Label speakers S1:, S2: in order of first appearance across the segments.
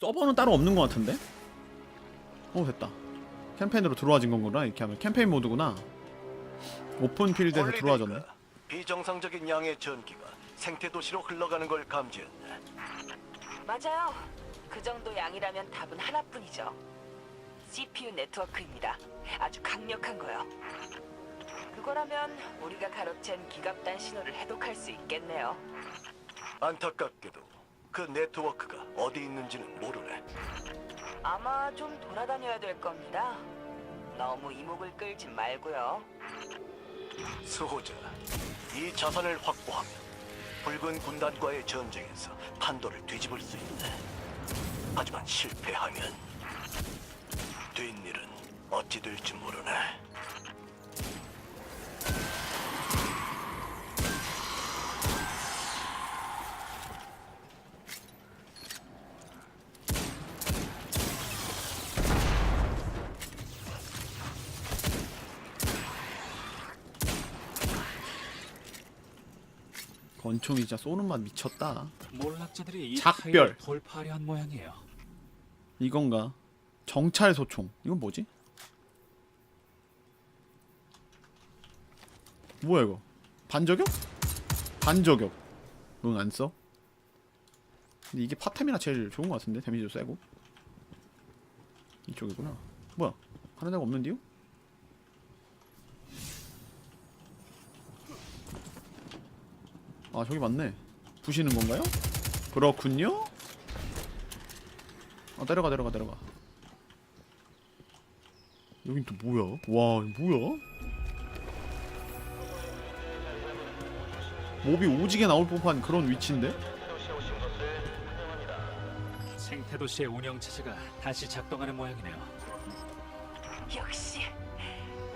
S1: 서버는 따로 없는 것 같은데? 어 됐다 캠페인으로 들어와진 건구나 이렇게 하면 캠페인 모드구나 오픈 필드에서 들어와졌네
S2: 비정상적인 양의 전기가 생태 도시로 흘러가는 걸 감지했네.
S3: 맞아요. 그 정도 양이라면 답은 하나뿐이죠. CPU 네트워크입니다. 아주 강력한 거요. 그거라면 우리가 가로챈 기갑단 신호를 해독할 수 있겠네요.
S2: 안타깝게도 그 네트워크가 어디 있는지는 모르네.
S3: 아마 좀 돌아다녀야 될 겁니다. 너무 이목을 끌지 말고요.
S2: 수호자, 이 자산을 확보하면 붉은 군단과의 전쟁에서 판도를 뒤집을 수 있네. 하지만 실패하면 뒷일은 어찌 될지 모르네.
S1: 권총이 진짜 쏘는 맛 미쳤다
S4: 몰락자들이 이
S1: 작별.
S4: 돌파하려 한 모양이에요.
S1: 이건가 정찰 소총 이건 뭐지? 뭐야 이거 반저격? 반저격 넌 안 써? 근데 이게 파템이나 제일 좋은 것 같은데 데미지도 세고 이쪽이구나 뭐야 하는 데가 없는데요? 아 저기 맞네 부시는 건가요? 그렇군요 아 내려가 내려가 내려가 여긴 또 뭐야 와 뭐야 몹이 오지게 나올 법한 그런 위치인데
S4: 생태도시의 운영 체제가 다시 작동하는 모양이네요.
S3: 역시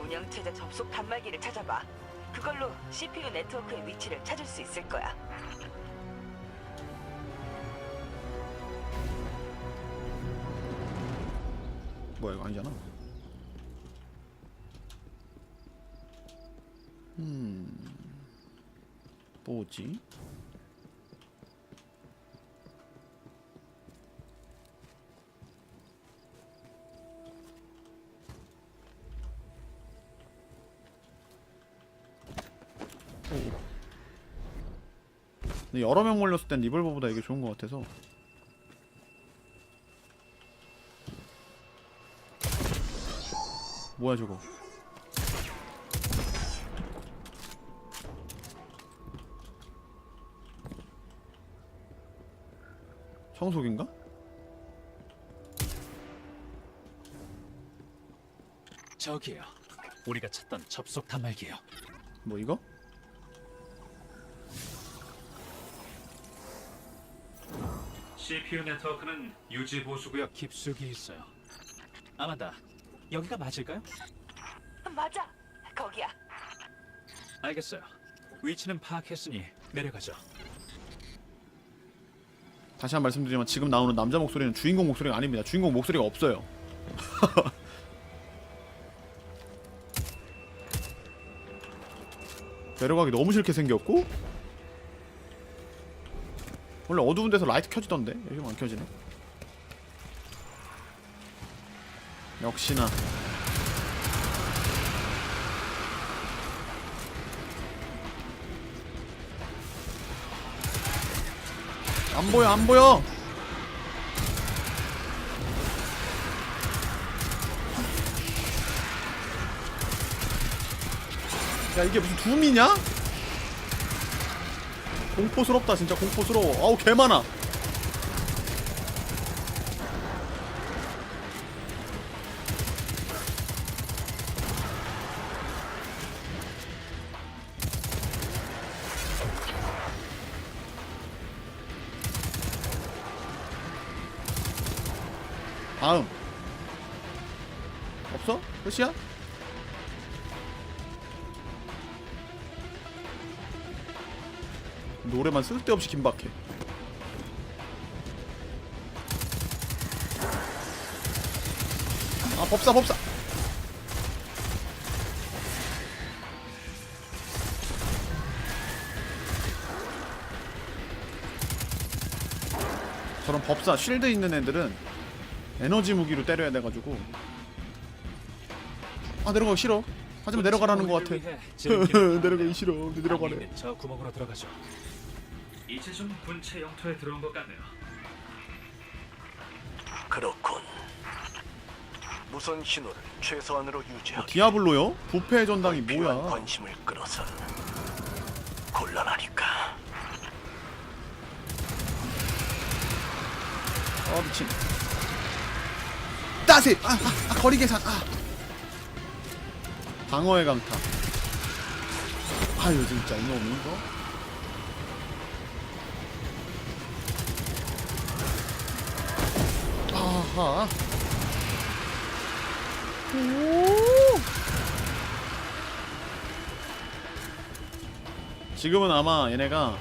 S3: 운영체제 접속 단말기를 찾아봐. 그걸로 CPU 네트워크의 위치를 찾을 수 있을 거야.
S1: 뭐야 이거 아니잖아 음 뭐지 근데 여러 명 몰렸을 땐 리볼버보다 이게 좋은 것 같아서 뭐야 저거 청소기인가?
S4: 저기요. 우리가 찾던 접속 단말기요.
S1: 뭐 이거?
S4: CPU 네트워크는 유지 보수구역 깊숙이 있어요. 아마다 여기가 맞을까요?
S3: 맞아. 거기야.
S4: 알겠어요. 위치는 파악했으니 내려가죠.
S1: 다시 한 번 말씀드리면 지금 나오는 남자 목소리는 주인공 목소리가 아닙니다 주인공 목소리가 없어요 내려가기 너무 싫게 생겼고 원래 어두운 데서 라이트 켜지던데? 여기 안 켜지네. 역시나. 안 보여 안 보여! 야 이게 무슨 둠이냐? 공포스럽다 진짜 공포스러워. 아우 개 많아 노래만 쓸데없이 긴박해. 아 법사 법사! 저런 법사 쉴드 있는 애들은 에너지 무기로 때려야 돼가지고. 아 내려가기 싫어. 하지만 내려가라는 것 같아. 내려가기 싫어. 내려가래.
S4: 저 구멍으로 들어가죠. 이제 좀 분체 영토에 들어온 것 같네요.
S2: 그렇군. 무선 신호를 최소한으로 유지하기.
S1: 디아블로요? 부패의 전당이
S2: 필요한
S1: 뭐야
S2: 관심을 끌어서 곤란하니까.
S1: 아 미친 따세! 아, 아, 아 거리 계산 아 방어의 강타 아유 진짜 이놈이 이거 아하 오! 지금은 아마 얘네가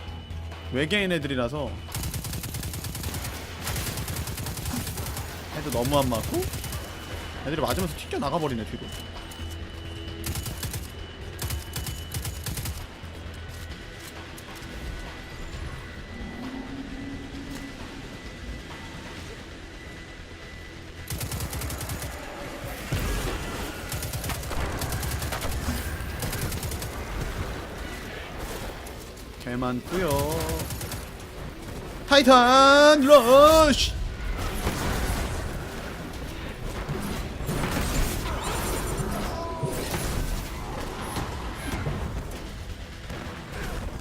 S1: 외계인 애들이라서 헤드 너무 안 맞고 애들이 맞으면서 튀겨 나가버리네 뒤로 많구요. 타이탄 러쉬!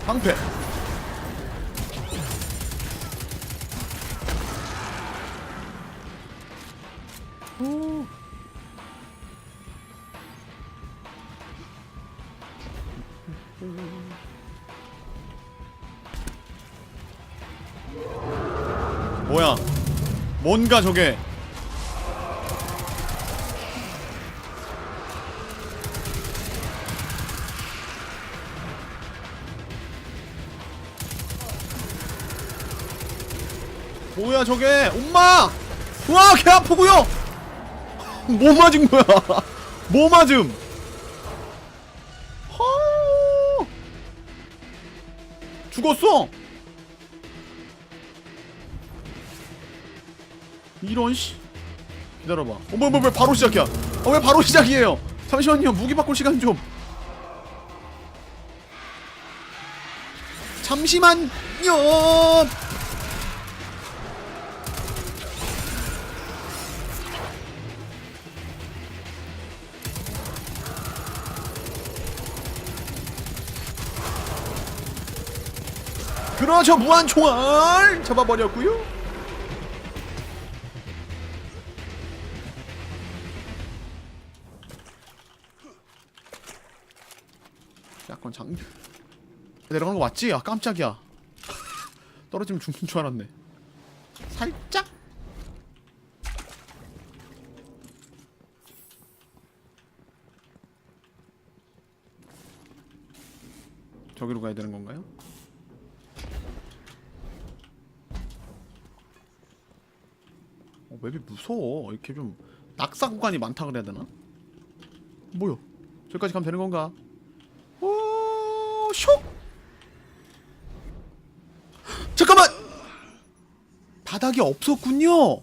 S1: 방패 뭔가 저게 뭐야 저게? 엄마! 우와 개 아프고요! 뭐 맞은 거야? 뭐 맞음? 허 죽었어 이런 씨 기다려봐. 어머 뭐왜 바로 시작이야. 어, 왜 바로 시작이에요? 잠시만요 무기 바꿀 시간 좀. 잠시만요. 그렇죠 무한 총알! 잡아버렸고요 내려가는 거 맞지? 아 깜짝이야 떨어지면 죽는 줄 알았네 살짝 저기로 가야 되는 건가요? 어, 맵이 무서워. 이렇게 좀 낙사 구간이 많다 그래야 되나? 뭐야? 저기까지 가면 되는 건가? 오, 슉! 잠깐만! 바닥이 없었군요.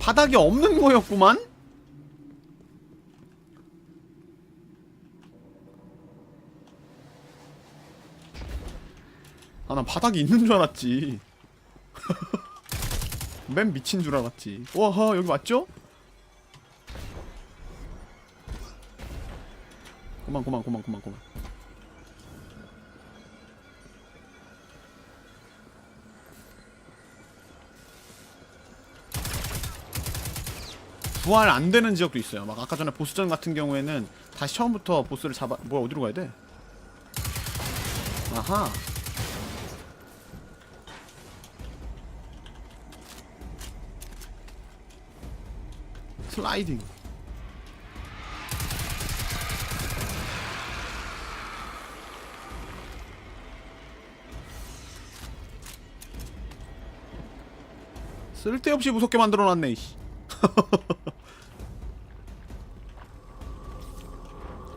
S1: 바닥이 없는 거였구만. 아, 난 바닥이 있는 줄 알았지. 맨 미친 줄 알았지. 와, 여기 맞죠? 그만, 그만, 그만, 그만, 그만. 부활 안 되는 지역도 있어요. 막 아까 전에 보스전 같은 경우에는 다시 처음부터 보스를 잡아 뭐야 어디로 가야 돼? 아하. 슬라이딩. 쓸데없이 무섭게 만들어놨네. 이씨.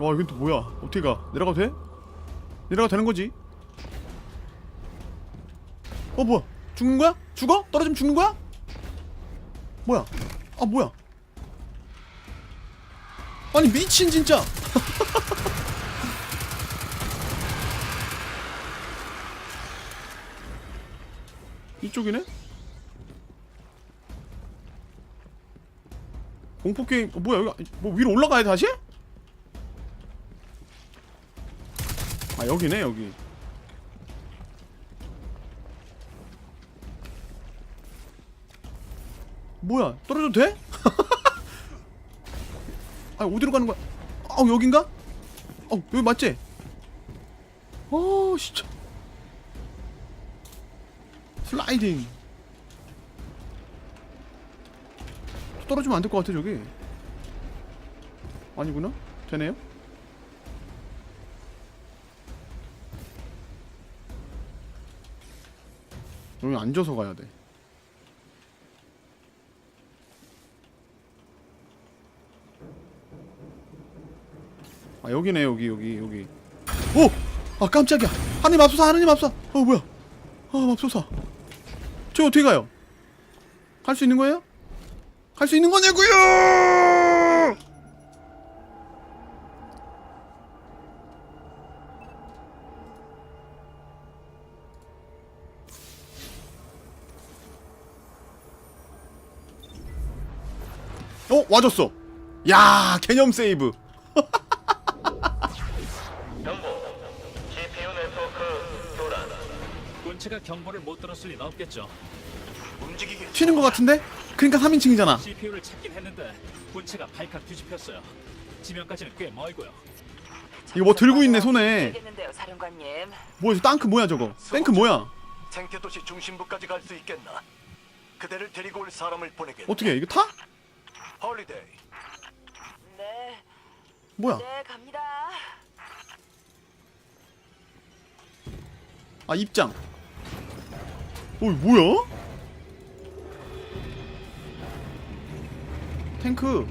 S1: 와 이건 또 뭐야? 어떻게 가? 내려가도 돼? 내려가 되는 거지? 어 뭐야? 죽는 거야? 죽어? 떨어지면 죽는 거야? 뭐야? 아 뭐야? 아니 미친 진짜. 이쪽이네? 공포 게임 어, 뭐야 여기 뭐 위로 올라가야 돼 다시? 아 여기네 여기. 뭐야 떨어져도 돼? 아 어디로 가는 거야? 아 여긴가? 어 여기 맞지? 어 진짜 슬라이딩 떨어지면 안 될 것 같아 저기 아니구나 되네요 여기 앉아서 가야 돼. 아 여기네 여기 여기 여기. 오! 아 깜짝이야. 하느님 앞서사 하느님 앞서 어 뭐야? 아 맙소사. 저 어떻게 가요? 갈 수 있는 거예요? 갈 수 있는 거냐고요 와줬어 야 개념 세이브
S4: 본체가 경보를 못 들었을 리는 없겠죠.
S2: 움직이기
S1: 튀는 것 같은데? 그러니까 3인칭이잖아
S4: CPU를 찾긴 했는데 본체가 발칵 뒤집혔어요. 지면까지는 꽤 멀고요.
S1: 이거 뭐 들고 있네 손에
S3: 사령관님.
S1: 뭐야 저 땅크 뭐야 저거 탱크 뭐야
S2: 생태 도시 중심부까지 갈 수 있겠나? 그대를 데리고 올 사람을 보내겠나?
S1: 어떻게 해 이거 타?
S2: 홀리데이.
S3: 네,
S1: 뭐야
S3: 네, 갑니다.
S1: 아 입장 어 뭐야? 탱크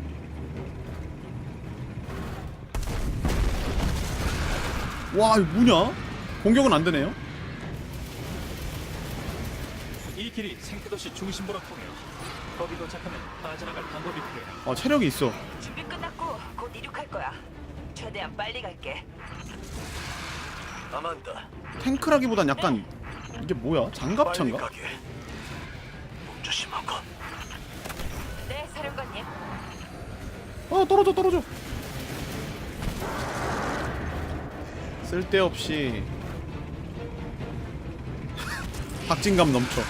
S1: 와 이거 뭐냐? 공격은 안 되네요
S4: 이 길이 생태도시 중심부로 통해요. 거기 도착하면 빠져나갈 방법이 필요해요.
S1: 아 체력이 있어
S3: 준비 끝났고 곧 이륙할 거야. 최대한 빨리 갈게.
S2: 아만다.
S1: 탱크라기보단 약간 이게 뭐야?
S2: 빨리
S1: 장갑차인가?
S2: 가게. 조심하고.
S3: 네, 사령관님.
S1: 아 떨어져 떨어져 쓸데없이 박진감 넘쳐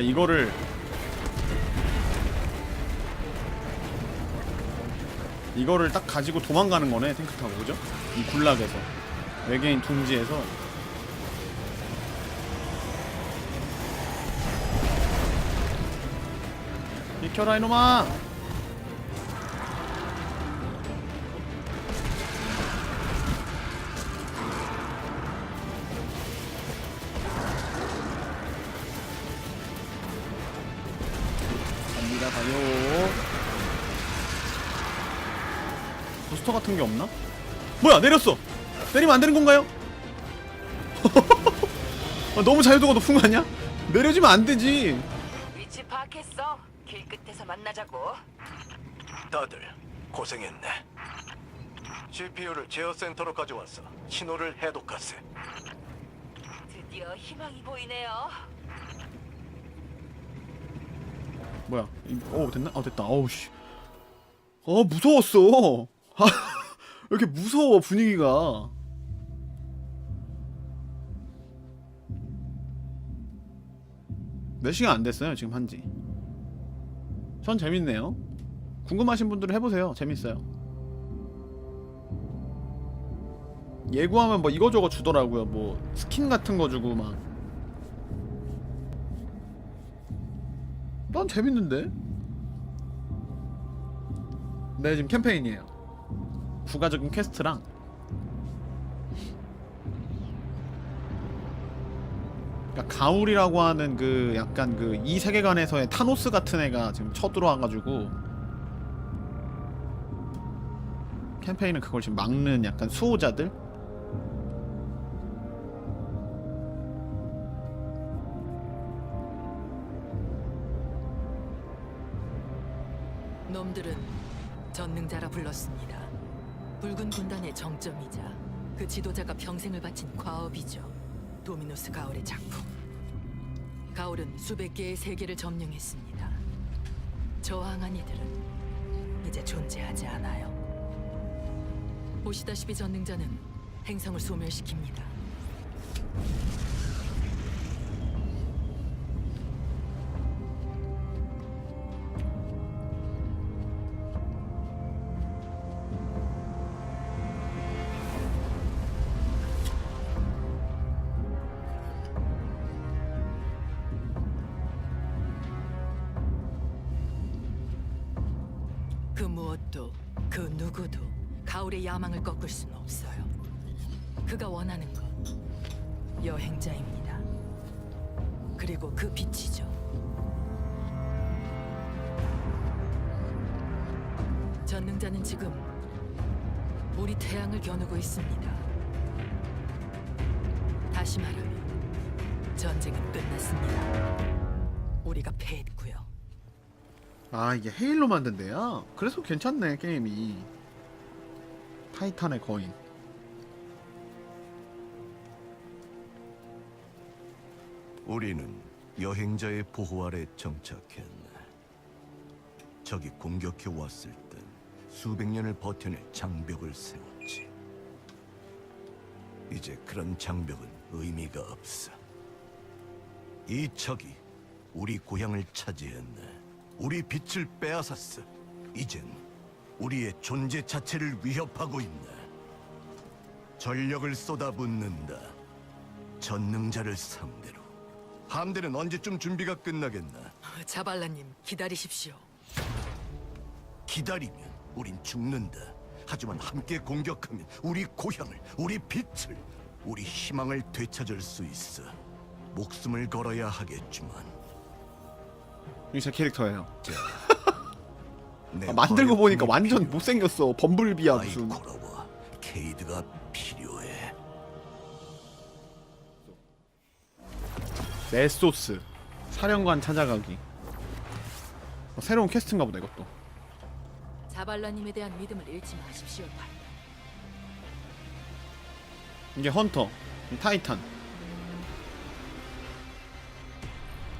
S1: 야 이거를 이거를 딱 가지고 도망가는 거네 탱크 타고. 그죠? 이 굴락에서. 외계인 둥지에서. 비켜라 이놈아 같은 게 없나? 뭐야 내렸어 내리면 안 되는 건가요? 아, 너무 자유도가 높은 거 아니야? 내려지면 안 되지
S3: 위치 파악했어. 길 끝에서 만나자고.
S2: 다들 고생했네. CPU를 제어 센터로 가져왔어. 신호를 해독하세.
S3: 드디어 희망이 보이네요.
S1: 뭐야? 이- 어 됐나? 어 됐다. 어우 씨. 어 무서웠어. 아, 왜 이렇게 무서워 분위기가? 몇 시간 안 됐어요 지금 한지. 전 재밌네요. 궁금하신 분들은 해보세요. 재밌어요. 예고하면 뭐 이거저거 주더라고요. 뭐 스킨 같은 거 주고 막. 난 재밌는데? 네 지금 캠페인이에요 부가적인 퀘스트랑 그러니까 가울이라고 하는 그 약간 그 이 세계관에서의 타노스 같은 애가 지금 쳐들어와가지고 캠페인은 그걸 지금 막는 약간 수호자들
S5: 놈들은 전능자라 불렀습니다. 붉은 군단의 정점이자 그 지도자가 평생을 바친 과업이죠. 도미노스 가올의 작품. 가올은 수백 개의 세계를 점령했습니다. 저항한 이들은 이제 존재하지 않아요. 보시다시피 전능자는 행성을 소멸시킵니다. 그 누구도 가을의 야망을 꺾을 수는 없어요. 그가 원하는 건 여행자입니다. 그리고 그 빛이죠. 전능자는 지금 우리 태양을 겨누고 있습니다. 다시 말하면 전쟁은 끝났습니다. 우리가 패했고요.
S1: 아 이게 헤일로 만든대요 그래서 괜찮네 게임이 타이탄의 거인
S2: 우리는 여행자의 보호 아래 정착했네. 적이 공격해 왔을 땐 수백 년을 버텨낼 장벽을 세웠지. 이제 그런 장벽은 의미가 없어. 이 적이 우리 고향을 차지했네. 우리 빛을 빼앗았어. 이젠 우리의 존재 자체를 위협하고 있네. 전력을 쏟아붓는다. 전능자를 상대로. 함대는 언제쯤 준비가 끝나겠나?
S5: 자발라님 기다리십시오.
S2: 기다리면 우린 죽는다. 하지만 함께 공격하면 우리 고향을, 우리 빛을, 우리 희망을 되찾을 수 있어. 목숨을 걸어야 하겠지만.
S1: 이게 제 캐릭터예요.
S2: 내
S1: 아, 만들고 보니까 완전. 못생겼어. 범블비야 무슨.
S2: 케이드가 필요해.
S1: 메소스. 사령관 찾아가기. 어, 새로운 퀘스트인가 보다 이것도.
S5: 자발라님에 대한 믿음을 잃지 마십시오. 발.
S1: 이게 헌터. 이 타이탄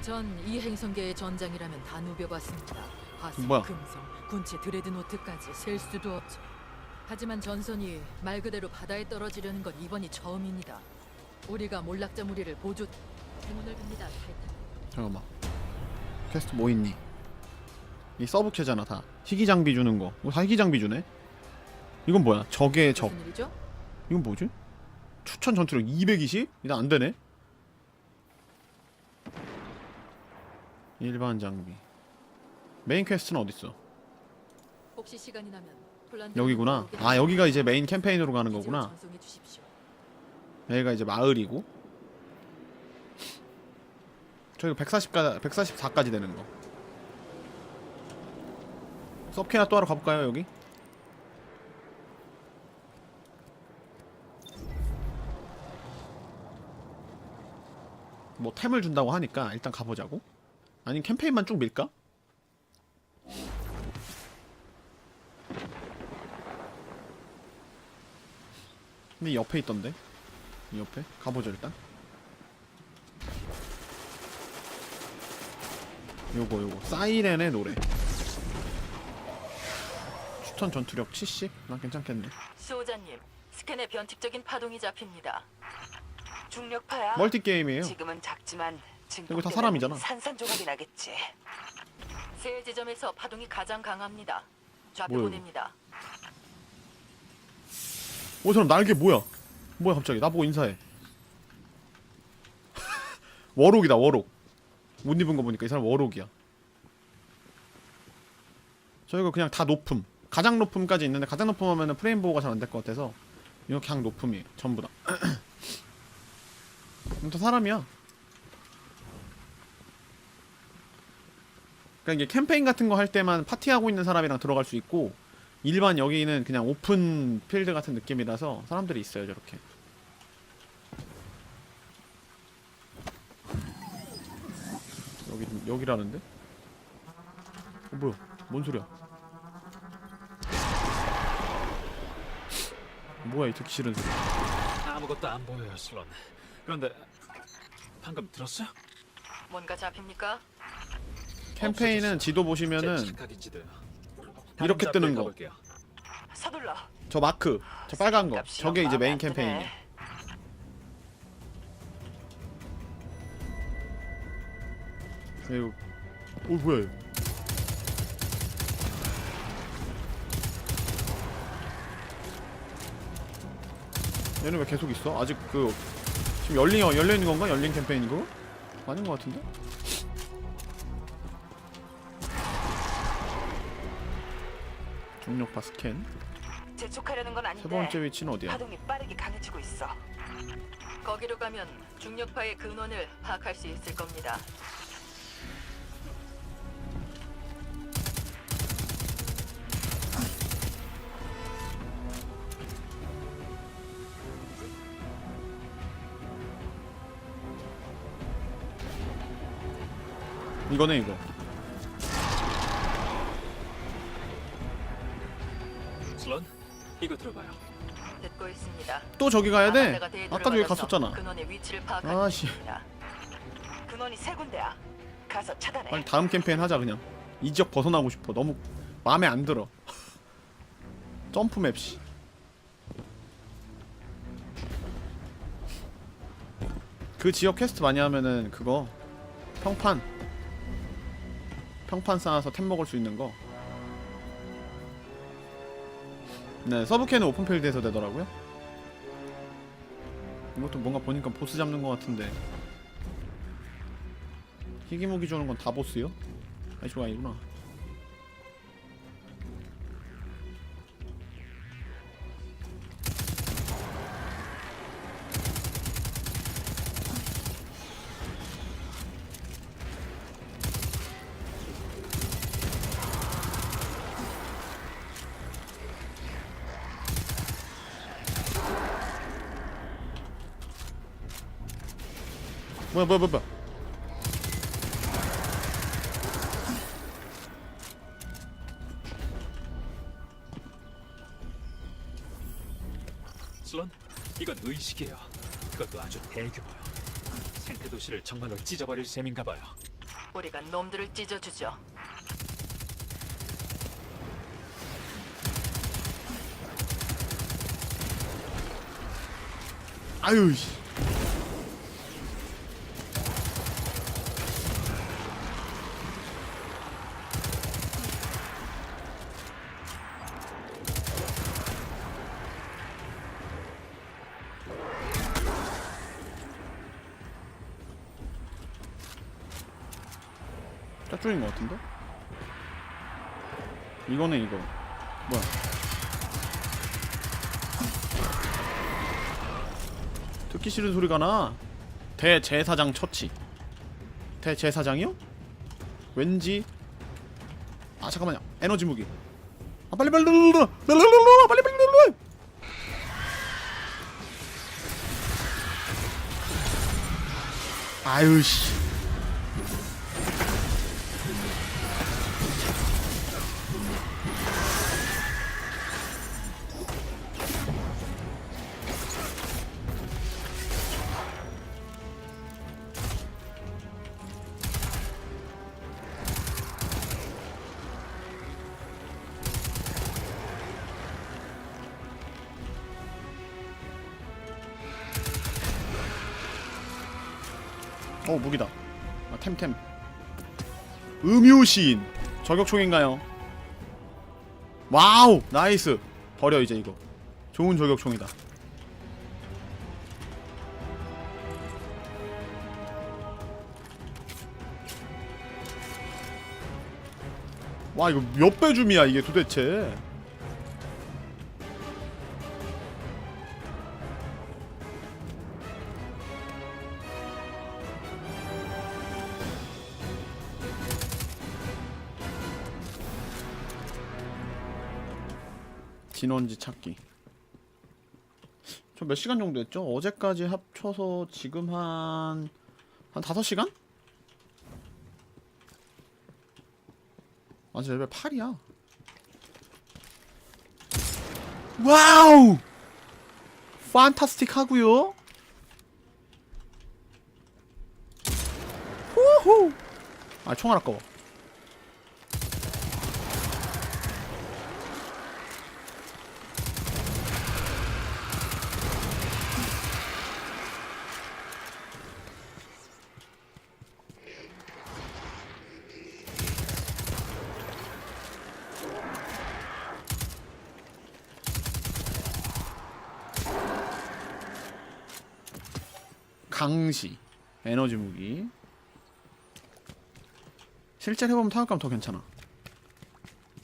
S5: 전 이 행성계의 전장이라면 다 누벼봤습니다. 화성,
S1: 뭐야?
S5: 금성, 군체 드레드노트까지 셀 수도 없죠. 하지만 전선이 말 그대로 바다에 떨어지려는 건 이번이 처음입니다. 우리가 몰락자 무리를 보조 주문을 빕니다. 타이탄.
S1: 잠깐만 퀘스트 뭐 있니 이 서브캐잖아 다 희귀 장비 주는 거 이거 다 희귀 장비 주네 이건 뭐야 적의 적
S5: 무슨 일이죠?
S1: 이건 뭐지 추천 전투력 220? 이거 안 되네 일반 장비. 메인 퀘스트는 어딨어?
S5: 혹시 시간이 나면 폴란드
S1: 여기구나. 아 여기가 이제 메인 캠페인으로 가는 거구나.
S5: 전송해 주십시오.
S1: 여기가 이제 마을이고. 저희가 140가 144까지 되는 거. 서브캐나 또 하러 가볼까요 여기? 뭐 템을 준다고 하니까 일단 가보자고 아니 캠페인만 쭉 밀까? 근데 옆에 있던데 이 옆에 가보죠 일단 요거 요거 사이렌의 노래 추천 전투력 70? 난 괜찮겠네
S5: 수호자님, 스캔에 변칙적인 파동이 잡힙니다.
S3: 중력파야.
S1: 멀티 게임이에요
S3: 지금은 작지만
S1: 이거 다 사람이잖아.
S3: 산산조각이 나겠지.
S5: 세 지점에서 파동이 가장 강합니다. 좌표
S1: 뭐야, 이거?
S5: 보냅니다.
S1: 오 사람 날개 뭐야 뭐야 갑자기 나보고 인사해 워록이다 워록 옷 입은 거 보니까 이 사람 워록이야 저희가 그냥 다 높음 가장 높음까지 있는데 가장 높음 하면은 프레임 보호가 잘 안 될 것 같아서 이거 그냥 높음이에요 전부 다 또 사람이야 그러니까 이게 캠페인 같은 거 할 때만 파티하고 있는 사람이랑 들어갈 수 있고 일반 여기는 그냥 오픈 필드 같은 느낌이라서 사람들이 있어요 저렇게 여기 여기라는데? 어 뭐야 뭔 소리야 뭐야 이 듣기 싫은 소리
S4: 아무것도 안 보여요, 슬론. 그런데 방금 들었어요?
S3: 뭔가 잡힙니까?
S1: 캠페인은 지도
S4: 제
S1: 보시면은 이렇게 뜨는 거.
S3: 서둘러.
S1: 저 마크 저 빨간 거 저게 이제 메인. 캠페인이에요 이거 오 뭐야 이거 얘는 왜 계속 있어? 아직 그 지금 열린 열려 있는 건가? 열린 캠페인이고? 아닌 것 같은데? 중력파 스캔
S3: 재촉하려는 건 아닌데.
S1: 세 번째 위치는 어디야?
S3: 파동이 빠르게 강해지고 있어.
S5: 거기로 가면 중력파의 근원을 파악할 수 있을 겁니다.
S1: 이거네 이거 또 저기 가야 돼? 아까 저기 갔었잖아
S5: 근원의 위치를 파악할
S1: 아씨
S5: 수 있습니다.
S3: 근원이 세 군데야. 가서 차단해.
S1: 빨리 다음 캠페인 하자 그냥 이 지역 벗어나고 싶어 너무 마음에 안 들어 점프 맵 씨 그 지역 퀘스트 많이 하면은 그거 평판 평판 쌓아서 템 먹을 수 있는 거 네, 서브캐는 오픈필드에서 되더라고요. 이것도 뭔가 보니까 보스 잡는 것 같은데 희귀무기 주는 건 다 보스요? 아이쇼가 아니구나. 뭐야 뭐야 뭐야
S4: 슬론, 이건 의식이에요. 그것도 아주 대규모요. 생태 도시를 정말로 찢어버릴 셈인가 봐요.
S5: 우리가 놈들을 찢어주죠.
S1: 아유 씨. 짝퉁인 것 같은데? 이거네 이거 뭐야 듣기 싫은 소리가 나 대제사장 처치 대제사장이요? 왠지 아 잠깐만요 에너지 무기 아 빨리 빨리 눌러 빨리 빨리 눌러 아유 씨 어 무기다. 아 템템. 음유시인. 저격총인가요? 와우! 나이스! 버려 이제 이거. 좋은 저격총이다. 와 이거 몇 배 줌이야 이게 도대체 진원지 찾기. 저 몇 시간 정도 했죠? 어제까지 합쳐서 지금 한, 한 5시간? 아직 레벨 8이야. 와우! 판타스틱 하고요. 후후! 아, 총알 아까워. 강시 에너지 무기. 실제로 해보면 타격감 더 괜찮아.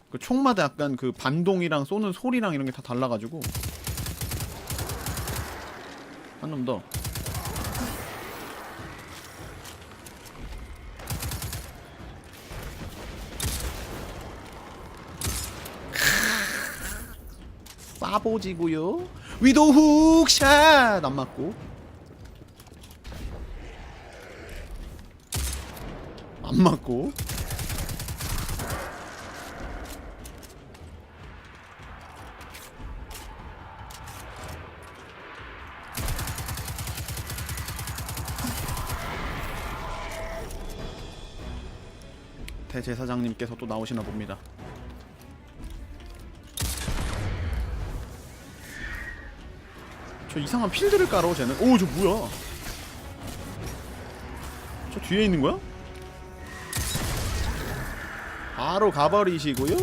S1: 그 총마다 약간 그 반동이랑 쏘는 소리랑 이런 게 다 달라가지고. 한 놈 더. 싸보지고요. 위도 훅샷 안 맞고 안 맞고 대제사장님께서 또 나오시나 봅니다. 저 이상한 필드를 깔아 쟤는. 오 저 뭐야? 저 뒤에 있는 거야? 바로 가버리시고요.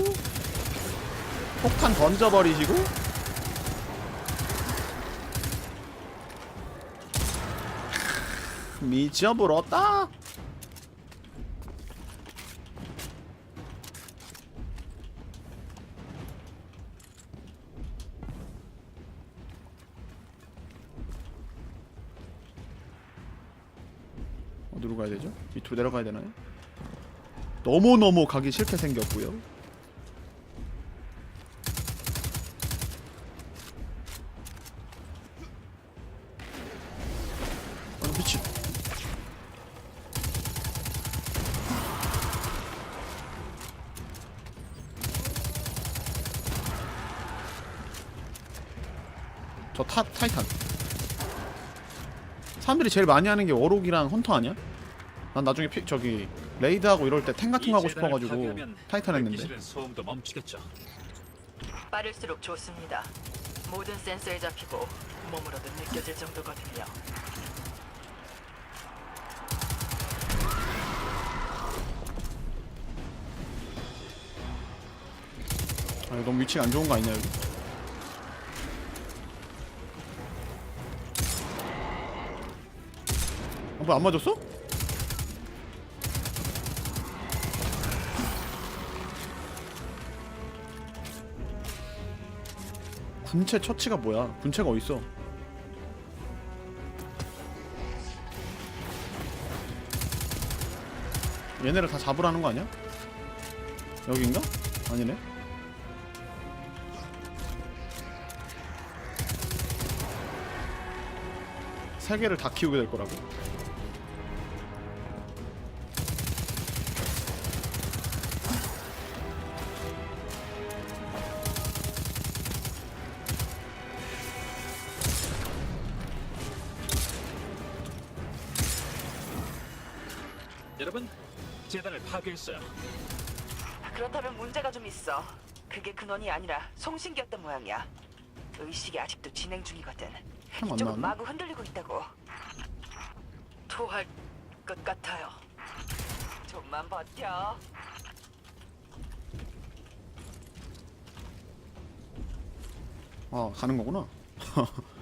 S1: 폭탄 던져버리시고. 미쳐버렸다. 어디로 가야 되죠? 밑으로 내려가야 되나요? 너무너무 가기 싫게 생겼고요. 아, 미친. 저 타, 타이탄. 사람들이 제일 많이 하는 게 워록이랑 헌터 아니야? 난 나중에 피, 저기 레이드하고 이럴 때 탱 같은 거 하고 싶어가지고 타이탄 했는데
S4: 실은 소음도 멈추겠죠.
S3: 빠를수록 좋습니다. 모든 센서에 잡히고 몸으로도 느껴질 정도거든요.
S1: 아, 너무 위치가 안 좋은 거 아니냐 여기? 어, 뭐안 맞았어? 군체 처치가 뭐야? 군체가 어딨어? 얘네를 다 잡으라는 거 아니야? 여긴가? 아니네. 세 개를 다 키우게 될 거라고.
S3: 있어. 그게 근원이 아니라 송신기였던 모양이야. 의식이 아직도 진행 중이거든.
S1: 햄안
S3: 이쪽은? 마구 흔들리고 있다고. 토할 것 같아요. 좀만 버텨.
S1: 아 가는 거구나.